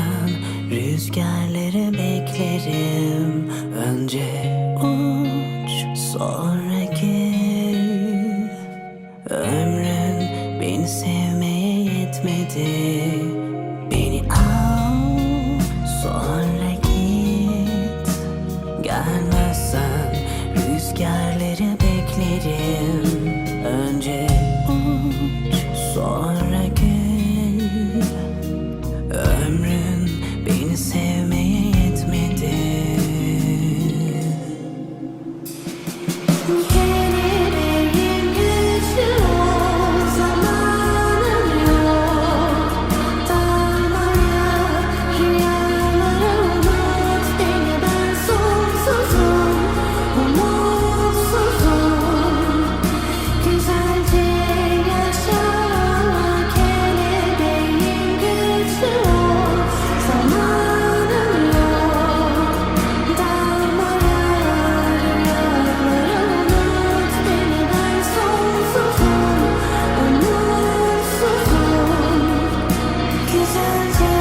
Gelmezsen rüzgarları beklerim. Önce uç sonra gel Ömrün beni sevmeye yetmedi. Beni al sonra git. Gelmezsen rüzgarları beklerim. Önce seasons